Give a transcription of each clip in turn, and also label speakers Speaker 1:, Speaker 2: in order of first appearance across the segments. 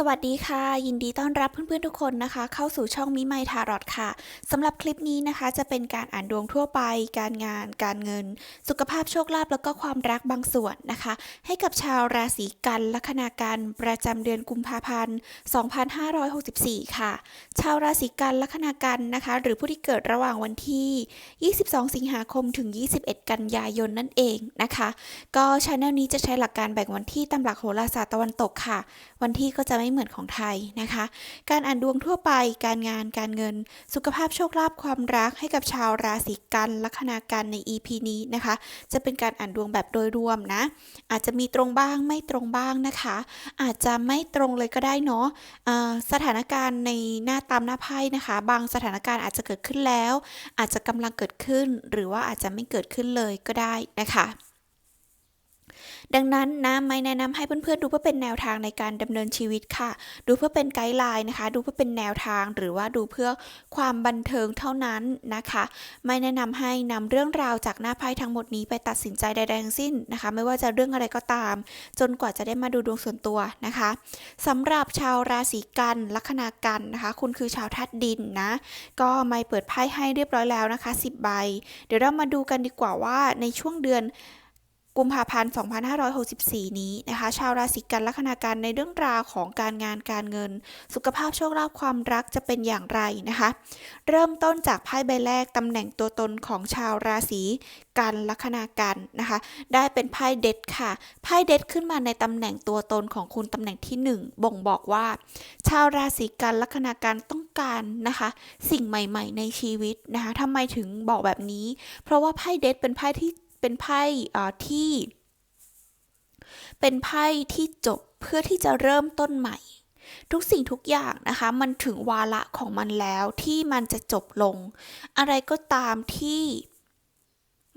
Speaker 1: สวัสดีค่ะ ยินดีต้อนรับเพื่อนๆทุกคนนะคะ เข้าสู่ช่องมิไมทารอดค่ะสำหรับคลิปนี้นะคะ จะเป็นการอ่านดวงทั่วไป การงาน การเงิน สุขภาพโชคลาภแล้วก็ความรักบางส่วนนะคะ ให้กับชาวราศีกันลัคนาการประจำเดือนกุมภาพันธ์ 2564 ค่ะ ชาวราศีกันลัคนากันนะคะ หรือผู้ที่เกิดระหว่างวันที่ 22 สิงหาคมถึง 21 กันยายนนั่นเองนะคะ ก็ช anel นี้จะใช้หลักการแบ่งวันที่ตามหลักโหราศาสตร์ตะวันตกค่ะ วันที่ก็จะไม่เหมือนของไทยนะคะ การอ่านดวงทั่วไป การงานการเงิน สุขภาพโชคลาภความรักให้กับชาวราศีกันลัคนากันใน EP นี้นะคะ จะเป็นการอ่านดวงแบบโดยรวมนะ อาจจะมีตรงบ้างไม่ตรงบ้างนะคะ อาจจะไม่ตรงเลยก็ได้เนาะอ่าสถานการณ์ในหน้าตามหน้าไพ่นะคะ บางสถานการณ์อาจจะเกิดขึ้นแล้ว อาจจะกำลังเกิดขึ้น หรือว่าอาจจะไม่เกิดขึ้นเลยก็ได้นะคะ ดังนั้นนะไม่แนะนำให้เพื่อนๆดูเพื่อเป็นแนวทางในการดำเนินชีวิตค่ะ ดูเพื่อเป็นไกด์ไลน์นะคะ ดูเพื่อเป็นแนวทางหรือว่าดูเพื่อความบันเทิงเท่านั้นนะคะ ไม่แนะนำให้นำเรื่องราวจากหน้าไพ่ทั้งหมดนี้ไปตัดสินใจใดๆทั้งสิ้นนะคะ ไม่ว่าจะเรื่องอะไรก็ตาม จนกว่าจะได้มาดูดวงส่วนตัวนะคะสำหรับชาวราศีกันลัคนากันนะคะ คุณคือชาวธาตุดินนะ ก็ไม่เปิดไพ่ให้เรียบร้อยแล้วนะคะ 10 ใบ เดี๋ยวเรามาดูกันดีกว่าว่าในช่วงเดือน กุมภาพันธ์ 2564 นี้นะคะ ชาวราศีกันลัคนาการในเรื่องราวของการงานการเงิน สุขภาพโชคลาภความรักจะเป็นอย่างไรนะคะ เริ่มต้นจากไพ่ใบแรกตำแหน่งตัวตนของชาวราศีกันลัคนากันนะคะ ได้เป็นไพ่เด็ดค่ะไพ่เด็ดขึ้นมาในตำแหน่งตัวตนของคุณตำแหน่งที่ 1 บ่งบอกว่า ชาวราศีกันลัคนาการต้องการนะคะ สิ่งใหม่ ๆ ในชีวิตนะคะทำไมถึงบอกแบบนี้ เพราะว่าไพ่เด็ดเป็นไพ่ที่ เป็นไพ่ที่ เป็นไพ่ที่จบเพื่อที่จะเริ่มต้นใหม่ ทุกสิ่งทุกอย่างนะคะ มันถึงวาระของมันแล้วที่มันจะจบลง อะไรก็ตามที่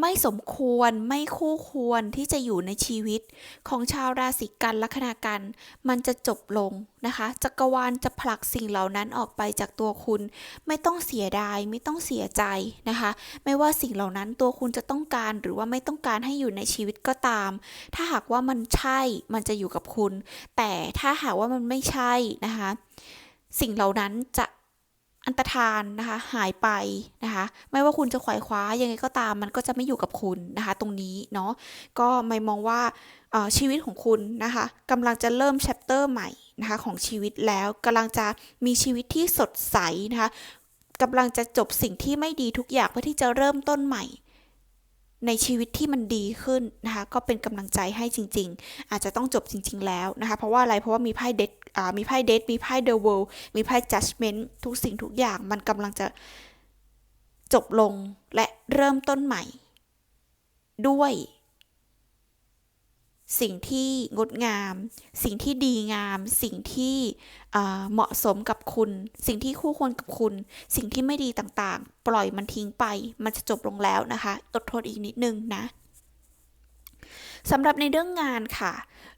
Speaker 1: ไม่สมควรไม่คู่ควรที่จะอยู่ในชีวิต ของชาวราศีกันลัคนากันมันจะจบลงนะคะจักรวาลจะผลักสิ่งเหล่านั้นออกไปจากตัวคุณ ไม่ต้องเสียดาย ไม่ต้องเสียใจนะคะ ไม่ว่าสิ่งเหล่านั้นตัวคุณจะต้องการหรือว่าไม่ต้องการให้อยู่ในชีวิตก็ตาม ถ้าหากว่ามันใช่มันจะอยู่กับคุณ แต่ถ้าหากว่ามันไม่ใช่นะคะ สิ่งเหล่านั้นจะ อันตรธานนะคะหายไปนะคะไม่ว่าคุณจะขวายคว้ายังไงก็ตามมันก็จะไม่อยู่กับคุณนะคะตรงนี้เนาะก็ไม่มองว่าชีวิตของคุณนะคะกำลังจะเริ่มแชปเตอร์ใหม่นะคะของชีวิตแล้วกำลังจะมีชีวิตที่สดใสนะคะกำลังจะจบสิ่งที่ไม่ดีทุกอย่างเพื่อที่จะเริ่มต้นใหม่ ในชีวิตที่มันดีขึ้นนะคะก็เป็นกำลังใจให้จริง ๆ อาจจะต้องจบจริง ๆ แล้วนะคะเพราะว่าอะไรเพราะว่ามีไพ่เด็ด มีไพ่เดทมีไพ่เดอะเวิลด์มีไพ่ judgment ทุกสิ่งทุกอย่างมันกำลังจะจบลงและเริ่มต้นใหม่ ด้วย สิ่งที่งดงาม สิ่งที่ดีงาม สิ่งที่เหมาะสมกับคุณ สิ่งที่คู่ควรกับคุณ สิ่งที่ไม่ดีต่างๆ ปล่อยมันทิ้งไป มันจะจบลงแล้วนะคะอดทนอีกนิดนึงนะสำหรับในเรื่องงานค่ะ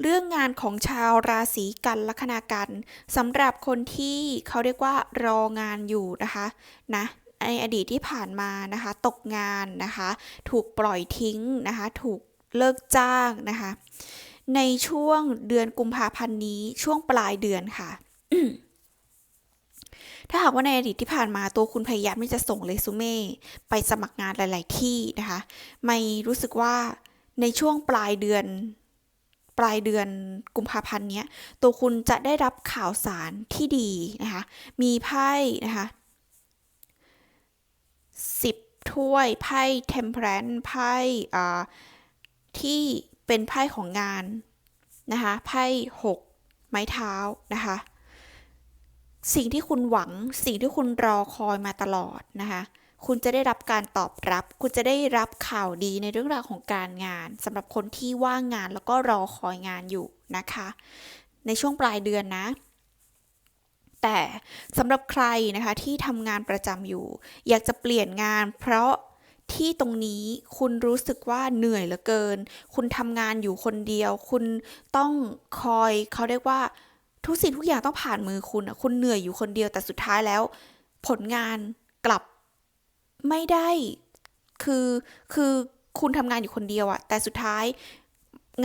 Speaker 1: เรื่องงานของชาวราศีกันลัคนากันสำหรับคนที่เขาเรียกว่ารองานอยู่นะคะนะในอดีตที่ผ่านมานะคะ ตกงานนะคะ ถูกปล่อยทิ้งนะคะ ถูกเลิกจ้างนะคะ ในช่วงเดือนกุมภาพันธ์นี้ช่วงปลายเดือนค่ะถ้าหากว่าในอดีตที่ผ่านมาตัวคุณพยายามที่จะส่งเรซูเม่ไปสมัครงานหลาย ๆ ที่นะคะ ไม่รู้สึกว่าในช่วงปลายเดือน ปลายเดือนกุมภาพันธ์เนี้ยตัวคุณจะได้รับข่าวสารที่ดีนะคะ มีไพ่นะคะสิบถ้วยไพ่เทมเพลนไพ่อ่าที่เป็นไพ่ของงานนะคะไพ่หกไม้เท้านะคะสิ่งที่คุณหวังสิ่งที่คุณรอคอยมาตลอดนะคะ คุณจะได้รับการตอบรับ คุณจะได้รับข่าวดีในเรื่องราวของการงานสำหรับคนที่ว่างงานแล้วก็รอคอยงานอยู่นะคะ ในช่วงปลายเดือนนะ แต่สำหรับใครนะคะที่ทำงานประจำอยู่ อยากจะเปลี่ยนงาน เพราะที่ตรงนี้คุณรู้สึกว่าเหนื่อยเหลือเกิน คุณทำงานอยู่คนเดียว คุณต้องคอยเขาเรียกว่าทุกสิ่งทุกอย่างต้องผ่านมือคุณคุณเหนื่อยอยู่คนเดียวแต่สุดท้ายแล้ว ผลงานกลับ ไม่ได้ คือคือคุณทำงานอยู่คนเดียวอะแต่สุดท้าย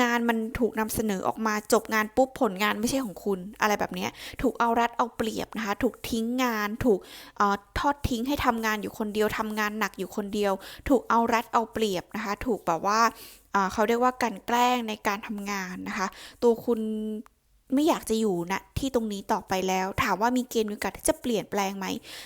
Speaker 1: งานมันถูกนำเสนอออกมาจบงานปุ๊บผลงานไม่ใช่ของคุณ อะไรแบบเนี้ยถูกเอารัดเอาเปรียบนะคะ ถูกทิ้งงาน ถูกออทอดทิ้งให้ทำงานอยู่คนเดียวทำงานหนักอยู่คนเดียว ถูกเอารัดเอาเปรียบนะคะ ถูกแบบว่าเขาเรียกว่ากลันแกล้งในการทำงานนะคะ ตัวคุณ ไม่อยากจะอยู่ณที่ตรงนี้ต่อไปแล้ว ถามว่ามีเกณฑ์มีโอกาสที่จะเปลี่ยนแปลงไหม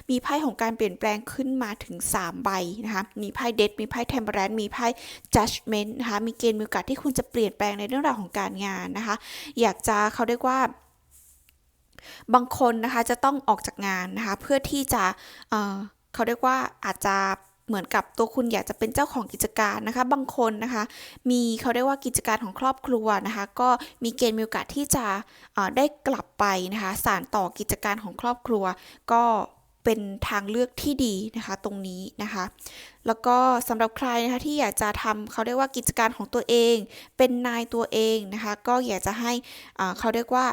Speaker 1: มีไพ่ของการเปลี่ยนแปลงขึ้นมาถึง 3 ใบนะคะ มีไพ่เดดมีไพ่เทมเ r อร์มีไพ่ judgment นะคะ มีเกณฑ์มีโอกาสที่คุณจะเปลี่ยนแปลงในเรื่องราวของการงานนะคะ อยากจะเขาเรียกว่าบางคนนะคะจะต้องออกจากงานนะคะ เพื่อที่จะเเขาเรียกว่าอาจจะ เหมือนกับตัวคุณอยากจะเป็นเจ้าของกิจการนะคะ บางคนนะคะ มีเขาเรียกว่ากิจการของครอบครัวนะคะ ก็มีเกณฑ์มีโอกาสที่จะได้กลับไปนะคะ สานต่อกิจการของครอบครัว ก็เป็นทางเลือกที่ดีนะคะตรงนี้นะคะ แล้วก็สำหรับใครนะคะที่อยากจะทำเขาเรียกว่ากิจการของตัวเอง เป็นนายตัวเองนะคะ ก็อยากจะให้เขาเรียกว่า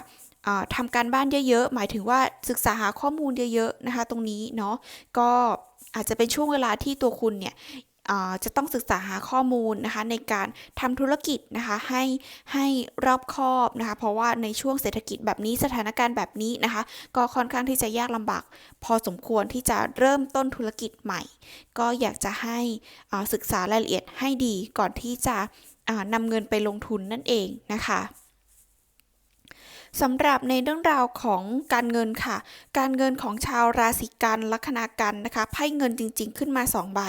Speaker 1: อ่าทำการบ้านเยอะๆ หมายถึงว่าศึกษาหาข้อมูลเยอะๆนะคะ ตรงนี้เนาะก็ อาจจะเป็นช่วงเวลาที่ตัวคุณเนี่ยอ่าจะต้องศึกษาหาข้อมูลนะคะในการทำธุรกิจนะคะให้ให้รอบคอบนะคะ เพราะว่าในช่วงเศรษฐกิจแบบนี้สถานการณ์แบบนี้นะคะ ก็ค่อนข้างที่จะยากลำบาก พอสมควรที่จะเริ่มต้นธุรกิจใหม่ ก็อยากจะให้ศึกษารายละเอียดให้ดีก่อนที่จะอ่านำเงินไปลงทุนนั่นเองนะคะ สำหรับในเรื่องราวของการเงินค่ะ การเงินของชาวราศีกันลัคนากันนะคะไพ่เงินจริง ๆ ขึ้นมา 2 ใบ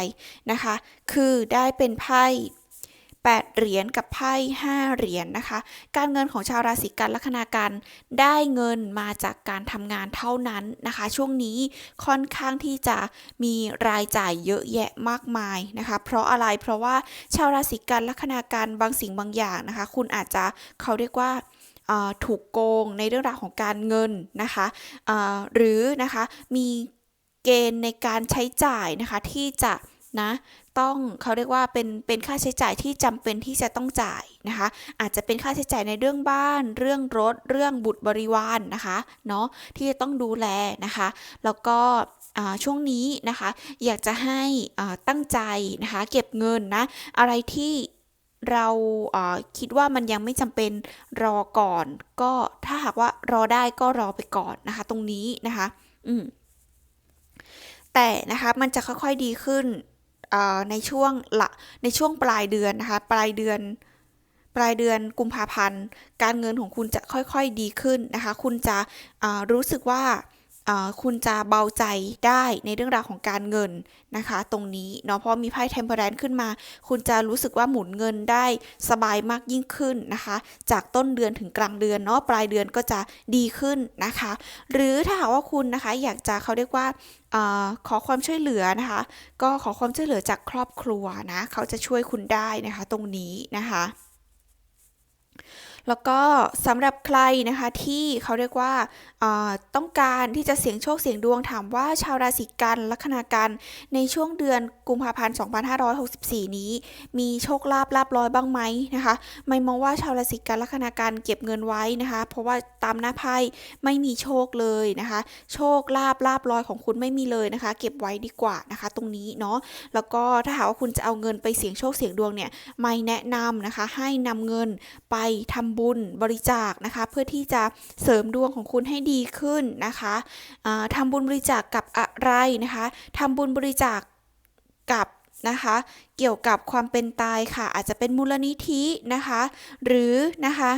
Speaker 1: นะคะ คือได้เป็นไพ่8เหรียญกับไพ่5เหรียญนะคะ การเงินของชาวราศีกันลัคนากันได้เงินมาจากการทำงานเท่านั้นนะคะ ช่วงนี้ค่อนข้างที่จะมีรายจ่ายเยอะแยะมากมายนะคะ เพราะอะไรเพราะว่าชาวราศีกันลัคนากันบางสิ่งบางอย่างนะคะ คุณอาจจะเขาเรียกว่า ถูกโกงในเรื่องราวของการเงินนะคะหรือนะคะมีเกณฑ์ในการใช้จ่ายนะคะที่จะนะต้องเขาเรียกว่าเป็นเป็นค่าใช้จ่ายที่จำเป็นที่จะต้องจ่ายนะคะอาจจะเป็นค่าใช้จ่ายในเรื่องบ้าน เรื่องรถ เรื่องบุตรบริวารนนะคะเนาะที่จะต้องดูแลนะคะแล้วก็ช่วงนี้นะคะอยากจะให้ตั้งใจนะคะเก็บเงินนะอะไรที่ เราคิดว่ามันยังไม่จำเป็นรอก่อน ก็ถ้าหากว่ารอได้ก็รอไปก่อนนะคะ ตรงนี้นะคะ อืมแต่นะคะมันจะค่อยๆดีขึ้นในช่วงละในช่วงปลายเดือนนะคะ ปลายเดือน ปลายเดือนกุมภาพันธ์ การเงินของคุณจะค่อยๆดีขึ้นนะคะ คุณจะรู้สึกว่า คุณจะเบาใจได้ในเรื่องราวของการเงินนะคะ ตรงนี้เนาะเพราะมีไพ่เทมเพลนขึ้นมา คุณจะรู้สึกว่าหมุนเงินได้สบายมากยิ่งขึ้นนะคะ จากต้นเดือนถึงกลางเดือนเนาะปลายเดือนก็จะดีขึ้นนะคะ หรือถ้าหากว่าคุณนะคะอยากจะเขาเรียกว่าอขอความช่วยเหลือนะคะ ก็ขอความช่วยเหลือจากครอบครัวนะเขาจะช่วยคุณได้นะคะ ตรงนี้นะคะ แล้วก็สำหรับใครนะคะที่เขาเรียกว่าต้องการที่จะเสี่ยงโชคเสี่ยงดวงถามว่าชาวราศีกันลัคนากันในช่วงเดือนกุมภาพันธ์ 2564 นี้ มีโชคลาภลาบลอยบ้างไหมนะคะไม่มองว่าชาวราศีกันลัคนากันเก็บเงินไว้นะคะ เพราะว่าตามหน้าไพ่ไม่มีโชคเลยนะคะ โชคลาภลาบลอยของคุณไม่มีเลยนะคะ เก็บไว้ดีกว่านะคะ ตรงนี้เนาะแล้วก็ถ้าหากว่าคุณจะเอาเงินไปเสี่ยงโชคเสี่ยงดวงเนี่ยไม่แนะนำนะคะ ให้นำเงินไปทำบุญบริจาคนะคะ เพื่อที่จะเสริมดวงของคุณให้ดีขึ้นนะคะทำบุญบริจาคกกับอะไรนะคะทำบุญบริจาคกกับนะคะเกี่ยวกับความเป็นตายค่ะ อาจจะเป็นมูลนิธินะคะ หรือนะคะ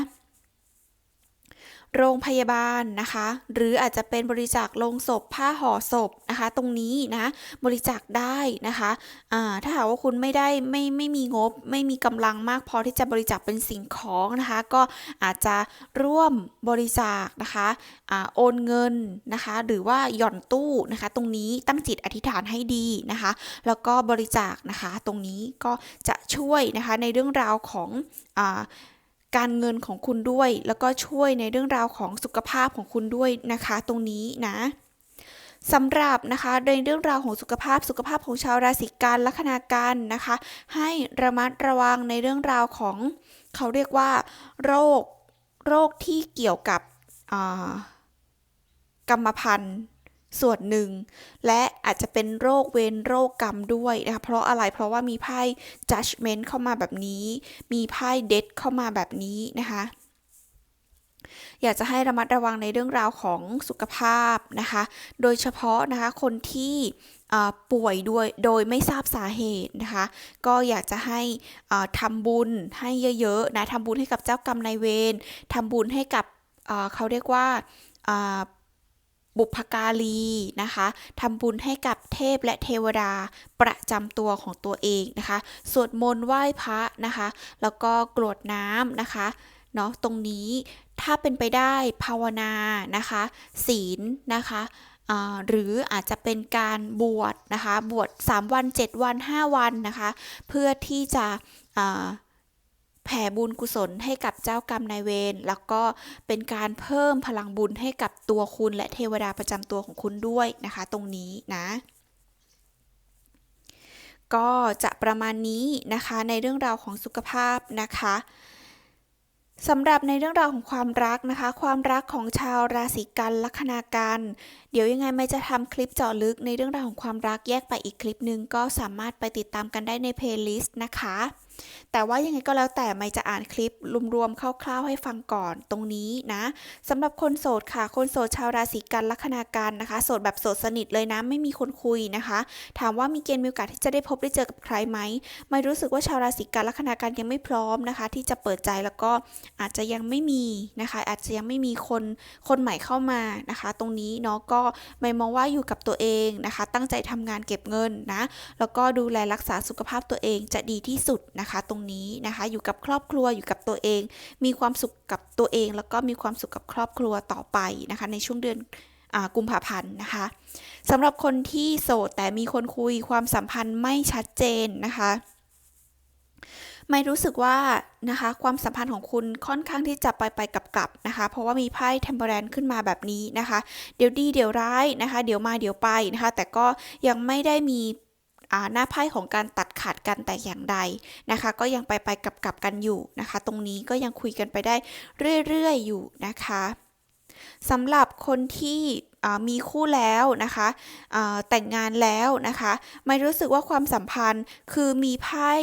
Speaker 1: โรงพยาบาลนะคะ หรืออาจจะเป็นบริจาคลงศพ ผ้าห่อศพนะคะ ตรงนี้นะบริจาคได้นะคะถ้าหากว่าคุณไม่ได้ไม่ไม่มีงบ ไม่มีกำลังมากพอที่จะบริจาคเป็นสิ่งของนะคะ ก็อาจจะร่วมบริจาคนะคะอโอนเงินนะคะ หรือว่าหย่อนตู้นะคะ ตรงนี้ตั้งจิตอธิษฐานให้ดีนะคะ แล้วก็บริจาคนะคะ ตรงนี้ก็จะช่วยนะคะในเรื่องราวของอ การเงินของคุณด้วย แล้วก็ช่วยในเรื่องราวของสุขภาพของคุณด้วยนะคะ ตรงนี้นะสำหรับนะคะในเรื่องราวของสุขภาพสุขภาพของชาวราศีกันลัคนาการนะคะ ให้ระมัดระวังในเรื่องราวของเขาเรียกว่า โรคโรคที่เกี่ยวกับกรรมพันธุ์ ส่วนหนึ่ง และอาจจะเป็นโรคเวรโรคกรรมด้วยนะคะเพราะอะไรเพราะว่ามีไพ่ judgment เข้ามาแบบนี้ มีไพ่ death เข้ามาแบบนี้นะคะอยากจะให้ระมัดระวังในเรื่องราวของสุขภาพนะคะ โดยเฉพาะนะคะคนที่ป่วยด้วยโดยไม่ทราบสาเหตุนะคะ ก็อยากจะให้อ่าทำบุญให้เยอะๆนะทำบุญให้กับเจ้ากรรมนายเวรทำบุญให้กับเขาเรียกว่า บุพการีนะคะทำบุญให้กับเทพและเทวดาประจำตัวของตัวเองนะคะ สวดมนต์ไหว้พระนะคะ แล้วก็กรวดน้ำนะคะเนาะตรงนี้ถ้าเป็นไปได้ภาวนานะคะ ศีลนะคะหรืออาจจะเป็นการบวชนะคะ บวช 3 วัน 7 วัน 5 วันนะคะ เพื่อที่จะ แผ่บุญกุศลให้กับเจ้ากรรมนายเวรแล้วก็เป็นการเพิ่มพลังบุญให้กับตัวคุณและเทวดาประจำตัวของคุณด้วยนะคะ ตรงนี้นะก็จะประมาณนี้นะคะในเรื่องราวของสุขภาพนะคะสำหรับในเรื่องราวของความรักนะคะ ความรักของชาวราศีกันลัคนากันเดี๋ยวยังไงไม่จะทำคลิปเจาะลึกในเรื่องราวของความรักแยกไปอีกคลิปหนึ่งก็สามารถไปติดตามกันได้ในเพลย์ลิสต์นะคะ แต่ว่ายังไงก็แล้วแต่ไม่จะอ่านคลิปรวมๆคร่าวๆให้ฟังก่อนตรงนี้นะสำหรับคนโสดค่ะ คนโสดชาวราศีกันลัคนากันนะคะ โสดแบบโสดสนิทเลยนะไม่มีคนคุยนะคะ ถามว่ามีเกณฑ์มีโอกาสที่จะได้พบได้เจอกับใครไหมไม่รู้สึกว่าชาวราศีกันลัคนากันยังไม่พร้อมนะคะ ที่จะเปิดใจแล้วก็อาจจะยังไม่มีนะคะ อาจจะยังไม่มีคนคนใหม่เข้ามานะคะ ตรงนี้เนาะก็ไม่มองว่าอยู่กับตัวเองนะคะ ตั้งใจทำงานเก็บเงินนะแล้วก็ดูแลรักษาสุขภาพตัวเองจะดีที่สุดนะคะตรงนี้นะคะอยู่กับครอบครัวอยู่กับตัวเอง มีความสุขกับตัวเอง แล้วก็มีความสุขกับครอบครัวต่อไปนะคะในช่วงเดือนกุมภาพันธ์นะคะสำหรับคนที่โสดแต่มีคนคุยความสัมพันธ์ไม่ชัดเจนนะคะไม่รู้สึกว่านะคะความสัมพันธ์ของคุณค่อนข้างที่จะไปไปกลับกลับนะคะ เพราะว่ามีไพ่เทมเ r อร์ขึ้นมาแบบนี้นะคะ เดี๋ยวดีเดี๋ยวร้ายนะคะ เดี๋ยวมาเดี๋ยวไปนะคะ แต่ก็ยังไม่ได้มี หน้าไพ่ของการตัดขาดกันแต่อย่างใดนะคะ ก็ยังไปไปกลับกลับกันอยู่นะคะ ตรงนี้ก็ยังคุยกันไปได้เรื่อยๆอยู่นะคะสำหรับคนที่มีคู่แล้วนะคะแต่งงานแล้วนะคะไม่รู้สึกว่าความสัมพันธ์คือมีไพ่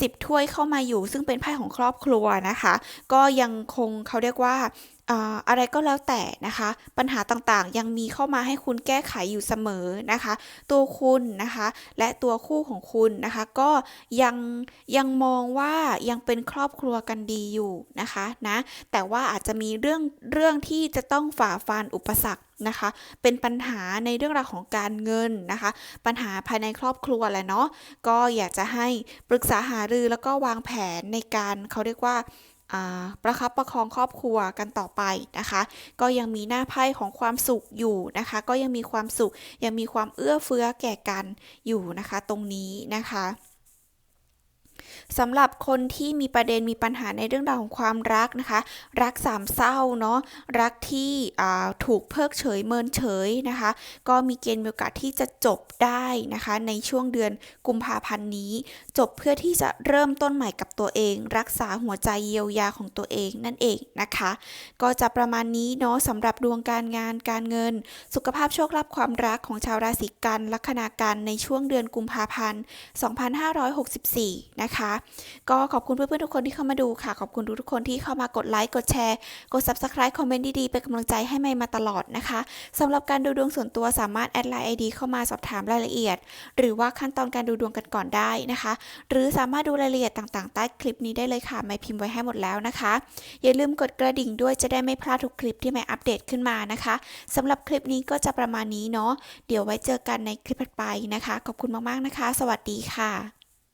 Speaker 1: สิบถ้วยเข้ามาอยู่ ซึ่งเป็นไพ่ของครอบครัวนะคะ ก็ยังคงเขาเรียกว่า อะไรก็แล้วแต่นะคะ ปัญหาต่างๆ ยังมีเข้ามาให้คุณแก้ไขอยู่เสมอนะคะ ตัวคุณนะคะ และตัวคู่ของคุณนะคะ ก็ยังยังมองว่ายังเป็นครอบครัวกันดีอยู่นะคะนะแต่ว่าอาจจะมีเรื่องเรื่องที่จะต้องฝ่าฟันอุปสรรคนะคะ เป็นปัญหาในเรื่องราวของการเงินนะคะ ปัญหาภายในครอบครัวแหละเนาะก็อยากจะให้ปรึกษาหารือแล้วก็วางแผนในการเขาเรียกว่า ประคับประคองครอบครัวกันต่อไปนะคะ ก็ยังมีหน้าไพ่ของความสุขอยู่นะคะ ก็ยังมีความสุขยังมีความเอื้อเฟื้อแก่กันอยู่นะคะ ตรงนี้นะคะ สำหรับคนที่มีประเด็นมีปัญหาในเรื่องราวของความรักนะคะ รักสามเศร้าเนาะรักที่ถูกเพิกเฉยเมินเฉยนะคะ ก็มีเกณฑ์มีโอกาสที่จะจบได้นะคะ ในช่วงเดือนกุมภาพันธ์นี้ จบเพื่อที่จะเริ่มต้นใหม่กับตัวเอง รักษาหัวใจเยียวยาของตัวเองนั่นเองนะคะ ก็จะประมาณนี้เนาะสำหรับดวงการงานการเงิน สุขภาพโชคลาภความรักของชาวราศีกันลัคนากันในช่วงเดือนกุมภาพันธ์ 2564 นะคะก็ขอบคุณเพื่อนๆทุกคนที่เข้ามาดูค่ะ ขอบคุณทุกคนที่เข้ามากดไลค์กดแชร์ กด Subscribe คอมเมนต์ดีๆเป็นกำลังใจให้ไม่มาตลอดนะคะสำหรับการดูดวงส่วนตัวสามารถแอดไลน์ ID เข้ามาสอบถามรายละเอียด หรือว่าขั้นตอนการดูดวงกันก่อนได้นะคะ หรือสามารถดูรายละเอียดต่างๆ ใต้คลิปนี้ได้เลยค่ะไม่พิมพ์ไว้ให้หมดแล้วนะคะ อย่าลืมกดกระดิ่งด้วยจะได้ไม่พลาดทุกคลิปที่ไม่อัปเดตขึ้นมานะคะสำหรับคลิปนี้ก็จะประมาณนี้เนาะเดี๋ยวไว้เจอกันในคลิปถัดไปนะคะ ขอบคุณมากๆนะคะ สวัสดีค่ะ